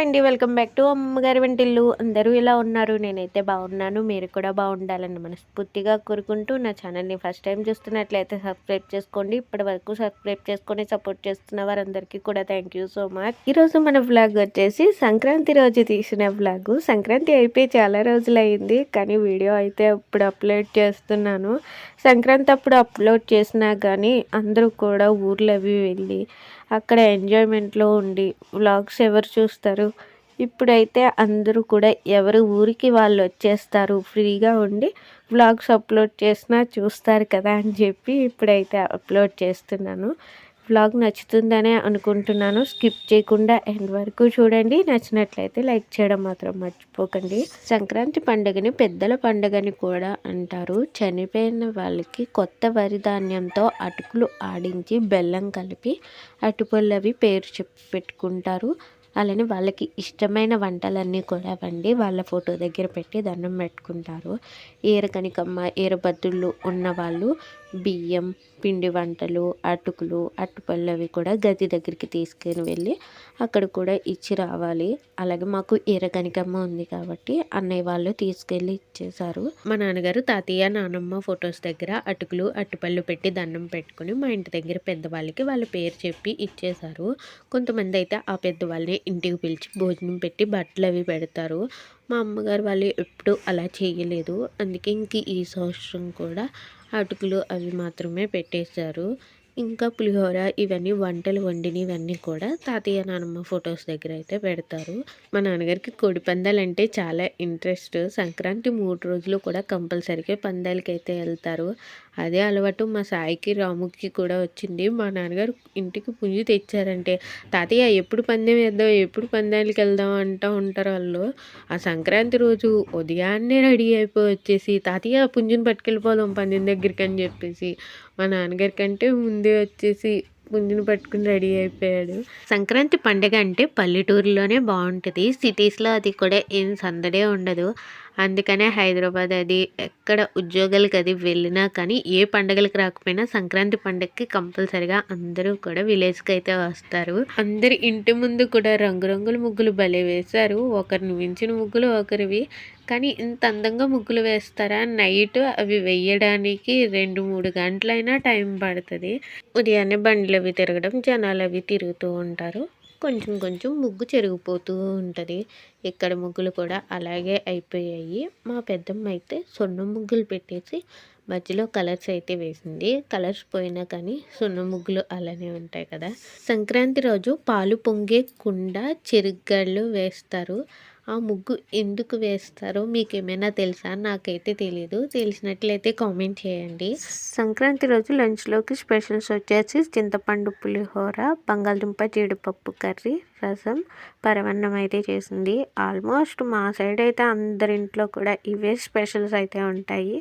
అండి welcome back to అమ్మగారి వంటిల్లు. అందరూ ఇలా ఉన్నారు? నేనైతే బాగున్నాను. మీరు కూడా బాగుండాలని మనస్ఫూర్తిగా కోరుకుంటూ నా ఛానల్ని ఫస్ట్ టైం చూస్తున్నట్లయితే సబ్స్క్రైబ్ చేసుకోండి. ఇప్పటి వరకు సబ్స్క్రైబ్ చేసుకొని సపోర్ట్ చేస్తున్న వారందరికీ కూడా థ్యాంక్ యూ సో మచ్. ఈరోజు మన వ్లాగ్ వచ్చేసి సంక్రాంతి రోజు తీసిన వ్లాగ్. సంక్రాంతి అయిపోయి చాలా రోజులు అయింది కానీ వీడియో అయితే ఇప్పుడు అప్లోడ్ చేస్తున్నాను. సంక్రాంతి అప్పుడు అప్లోడ్ చేసినా కానీ అందరూ కూడా ఊర్లు అవి వెళ్ళి అక్కడ ఎంజాయ్మెంట్లో ఉండి వ్లాగ్స్ ఎవరు చూస్తారు? ఇప్పుడైతే అందరూ కూడా ఎవరు ఊరికి వాళ్ళు వచ్చేస్తారు ఫ్రీగా ఉండి వ్లాగ్స్ అప్లోడ్ చేసినా చూస్తారు కదా అని చెప్పి ఇప్పుడైతే అప్లోడ్ చేస్తున్నాను. వ్లాగ్ నచ్చుతుందనే అనుకుంటున్నాను. స్కిప్ చేయకుండా ఎండ్ వరకు చూడండి. నచ్చినట్లయితే లైక్ చేయడం మాత్రం మర్చిపోకండి. సంక్రాంతి పండుగని పెద్దల పండుగని కూడా అంటారు. చనిపోయిన వాళ్ళకి కొత్త వరి ధాన్యంతో అటుకులు ఆడించి బెల్లం కలిపి అటుపల్లవి పేరు చెప్పి పెట్టుకుంటారు. అలానే వాళ్ళకి ఇష్టమైన వంటలన్నీ కూడా వండి వాళ్ళ ఫోటో దగ్గర పెట్టి దండం పెట్టుకుంటారు. ఏర కనికమ్మ ఏరబద్దుళ్ళు ఉన్నవాళ్ళు బియ్యం పిండి వంటలు అటుకులు అట్టుపళ్ళు అవి కూడా గది దగ్గరికి తీసుకుని వెళ్ళి అక్కడ కూడా ఇచ్చి రావాలి. అలాగే మాకు కనికమ్మ ఉంది కాబట్టి అన్నయ్య వాళ్ళు తీసుకెళ్ళి ఇచ్చేశారు. మా నాన్నగారు తాతయ్య నానమ్మ ఫొటోస్ దగ్గర అటుకులు అట్టుపళ్ళు పెట్టి దండం పెట్టుకుని మా ఇంటి దగ్గర పెద్దవాళ్ళకి వాళ్ళ పేరు చెప్పి ఇచ్చేశారు. కొంతమంది అయితే ఆ పెద్దవాళ్ళని ఇంటికి పిలిచి భోజనం పెట్టి బట్టలు అవి పెడతారు. మా అమ్మగారు వాళ్ళు ఎప్పుడూ అలా చేయలేదు. అందుకే ఇంక ఈ సంవత్సరం కూడా అటుకులు అవి మాత్రమే పెట్టేశారు. ఇంకా పులిహోర ఇవన్నీ వంటలు వండినవన్నీ కూడా తాతయ్య నానమ్మ ఫొటోస్ దగ్గర అయితే పెడతారు. మా నాన్నగారికి కోడి పందాలు అంటే చాలా ఇంట్రెస్ట్. సంక్రాంతి మూడు రోజులు కూడా కంపల్సరీగా పందాలకి అయితే వెళ్తారు. అదే అలవాటు మా సాయికి రాముకి కూడా వచ్చింది. మా నాన్నగారు ఇంటికి పుంజు తెచ్చారంటే తాతయ్య ఎప్పుడు పందెం వేద్దాం ఎప్పుడు పందాలకి వెళ్దాం అంటూ ఉంటారు వాళ్ళు. ఆ సంక్రాంతి రోజు ఉదయాన్నే రెడీ అయిపోయి వచ్చేసి తాతయ్య పుంజుని పట్టుకెళ్ళిపోదాం పందెం దగ్గరికి అని చెప్పేసి మా నాన్నగారి కంటే ముందే వచ్చేసి పుంజుని పట్టుకుని రెడీ అయిపోయాడు. సంక్రాంతి పండుగ అంటే పల్లెటూరులోనే బాగుంటుంది. సిటీస్లో అది కూడా ఏం సందడే ఉండదు. అందుకనే హైదరాబాద్ అది ఎక్కడ ఉద్యోగాలకు అది వెళ్ళినా కానీ ఏ పండగలకు రాకపోయినా సంక్రాంతి పండగకి కంపల్సరిగా అందరూ కూడా విలేజ్కి అయితే వస్తారు. అందరి ఇంటి ముందు కూడా రంగురంగుల ముగ్గులు భలే వేశారు. ఒకరిని మించిన ముగ్గులు ఒకరివి. కానీ ఇంత అందంగా ముగ్గులు వేస్తారా? నైట్ అవి వేయడానికి రెండు మూడు గంటలైనా టైం పడుతుంది. ఉదయాన్నే బండ్లు అవి తిరగడం జనాలు అవి తిరుగుతూ ఉంటారు. కొంచెం కొంచెం ముగ్గు చెరిగిపోతూ ఉంటుంది. ఇక్కడ ముగ్గులు కూడా అలాగే అయిపోయాయి. మా పెద్దమ్మ అయితే సున్నం ముగ్గులు పెట్టేసి మధ్యలో కలర్స్ అయితే వేసింది. కలర్స్ పోయినా కానీ సున్న ముగ్గులు అలానే ఉంటాయి కదా. సంక్రాంతి రోజు పాలు పొంగే కుండ చెరుగ్గళ్ళు వేస్తారు. ఆ ముగ్గు ఎందుకు వేస్తారో మీకు ఏమైనా తెలుసా? నాకైతే తెలియదు తెలిసినట్లయితే కామెంట్ చేయండి. సంక్రాంతి రోజు లంచ్లోకి స్పెషల్స్ వచ్చేసి చింతపండు పులిహోర బంగాళదుంప జీడిపప్పు కర్రీ రసం పరవన్నం అయితే చేసింది. ఆల్మోస్ట్ మా సైడ్ అయితే అందరింట్లో కూడా ఇవే స్పెషల్స్ అయితే ఉంటాయి.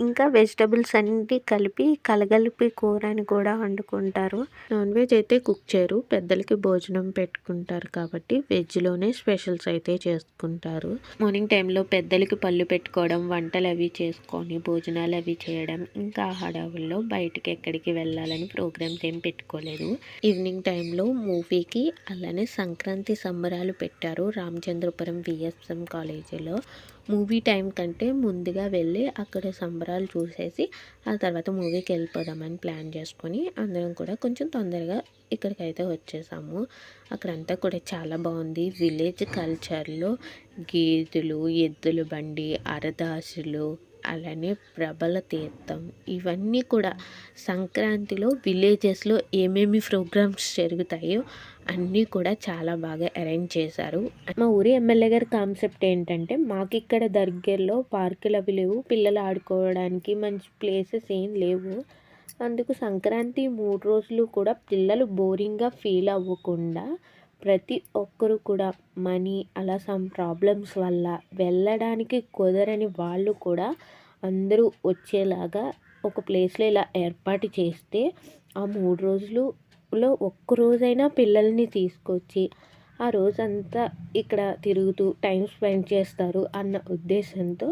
ఇంకా వెజిటబుల్స్ అన్నీ కలిపి కలగలిపి కూర అని కూడా వండుకుంటారు. నాన్ వెజ్ అయితే కుక్ చేయరు పెద్దలకి భోజనం పెట్టుకుంటారు కాబట్టి వెజ్లోనే స్పెషల్స్ అయితే చేసుకుంటారు. మార్నింగ్ టైంలో పెద్దలకి పళ్ళు పెట్టుకోవడం వంటలు అవి చేసుకొని భోజనాలు అవి చేయడం ఇంకా హడావుల్లో బయటికి ఎక్కడికి వెళ్ళాలని ప్రోగ్రామ్స్ ఏం పెట్టుకోలేదు. ఈవినింగ్ టైంలో మూవీకి అలానే సంక్రాంతి సంబరాలు పెట్టారు రామచంద్రపురం విఎస్ఎం కాలేజీలో. మూవీ టైం కంటే ముందుగా వెళ్ళి అక్కడ సంబరాలు చూసేసి ఆ తర్వాత మూవీకి వెళ్ళిపోదామని ప్లాన్ చేసుకొని అందరం కూడా కొంచెం తొందరగా ఇక్కడికైతే వచ్చేసాము. అక్కడంతా కూడా చాలా బాగుంది. విలేజ్ కల్చర్లో గేదెలు ఎద్దుల బండి అరదాసులు అలానే ప్రబల తీర్థం. ఇవన్నీ కూడా సంక్రాంతిలో విలేజెస్లో ఏమేమి ప్రోగ్రామ్స్ జరుగుతాయో అన్నీ కూడా చాలా బాగా అరేంజ్ చేశారు. మా ఊరి ఎమ్మెల్యే గారి కాన్సెప్ట్ ఏంటంటే మాకు ఇక్కడ దగ్గరలో పార్కులు అవి లేవు. పిల్లలు ఆడుకోవడానికి మంచి ప్లేసెస్ ఏం లేవు. అందుకు సంక్రాంతి మూడు రోజులు కూడా పిల్లలు బోరింగ్గా ఫీల్ అవ్వకుండా ప్రతి ఒక్కరు కూడా మనీ అలా సమ్ ప్రాబ్లమ్స్ వల్ల వెళ్ళడానికి కుదరని వాళ్ళు కూడా అందరూ వచ్చేలాగా ఒక ప్లేస్లో ఇలా ఏర్పాటు చేస్తే ఆ మూడు రోజులులో ఒక్క రోజైనా పిల్లల్ని తీసుకొచ్చి ఆ రోజంతా ఇక్కడ తిరుగుతూ టైం స్పెండ్ చేస్తారు అన్న ఉద్దేశంతో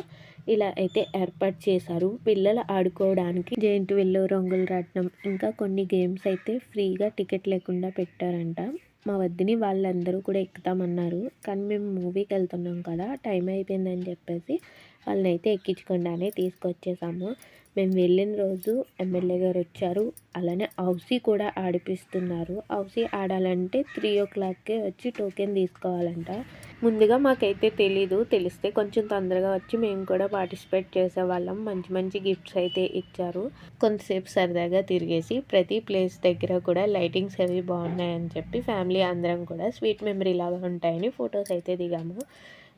ఇలా అయితే ఏర్పాటు చేశారు. పిల్లలు ఆడుకోవడానికి జెయింట్ విల్లు రంగుల రాట్నం ఇంకా కొన్ని గేమ్స్ అయితే ఫ్రీగా టికెట్ లేకుండా పెట్టారంట. మా వద్దని వాళ్ళందరూ కూడా ఎక్కుతామన్నారు. కానీ మేము మూవీకి వెళ్తున్నాం కదా టైం అయిపోయిందని చెప్పేసి వాళ్ళనైతే ఎక్కించకుండానే తీసుకొచ్చేసాము. మేము వెళ్ళిన రోజు ఎమ్మెల్యే గారు వచ్చారు. అలానే హౌసీ కూడా ఆడిపిస్తున్నారు. హౌసీ ఆడాలంటే త్రీ ఓ క్లాక్కే వచ్చి టోకెన్ తీసుకోవాలంట. ముందుగా మాకైతే తెలీదు. తెలిస్తే కొంచెం తొందరగా వచ్చి మేము కూడా పార్టిసిపేట్ చేసేవాళ్ళం. మంచి మంచి గిఫ్ట్స్ అయితే ఇచ్చారు. కొంతసేపు సరదాగా తిరిగేసి ప్రతి ప్లేస్ దగ్గర కూడా లైటింగ్స్ అవి బాగున్నాయని చెప్పి ఫ్యామిలీ అందరం కూడా స్వీట్ మెమరీ లాగా ఉంటాయని ఫొటోస్ అయితే దిగాము.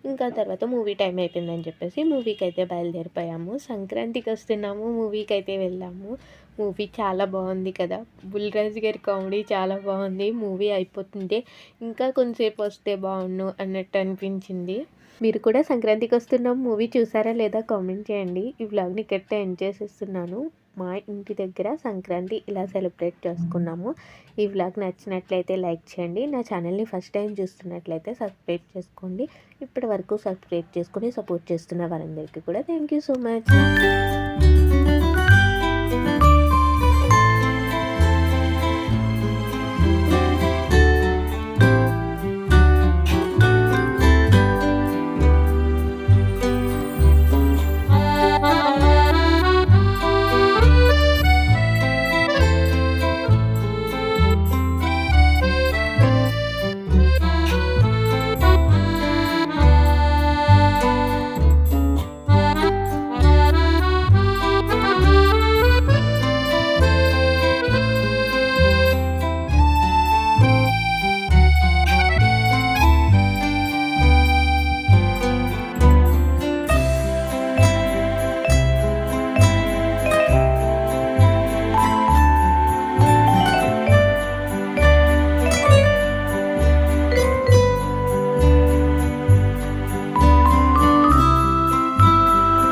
ఇంకా తర్వాత మూవీ టైం అయిపోయిందని చెప్పేసి మూవీకి అయితే బయలుదేరిపోయాము. సంక్రాంతికి వస్తున్నాము మూవీకి అయితే వెళ్ళాము. మూవీ చాలా బాగుంది కదా. బుల్రాజ్ గారి కామెడీ చాలా బాగుంది. మూవీ అయిపోతుంటే ఇంకా కొంతసేపు వస్తే బాగుండు అన్నట్టు అనిపించింది. మీరు కూడా సంక్రాంతికి వస్తున్నాం మూవీ చూసారా లేదా కామెంట్ చేయండి. ఈ వ్లాగ్ని ఇక్కడితో ఎంజాయ్ చేస్తున్నాను మా ఇంటి దగ్గర సంక్రాంతి ఇలా సెలబ్రేట్ చేసుకున్నాము. ఈ వ్లాగ్ నచ్చినట్లయితే లైక్ చేయండి. నా ఛానల్ని ఫస్ట్ టైం చూస్తున్నట్లయితే సబ్స్క్రైబ్ చేసుకోండి. ఇప్పటి వరకు సబ్స్క్రైబ్ చేసుకొని సపోర్ట్ చేస్తున్న వారందరికీ కూడా థ్యాంక్ యూ సో మచ్.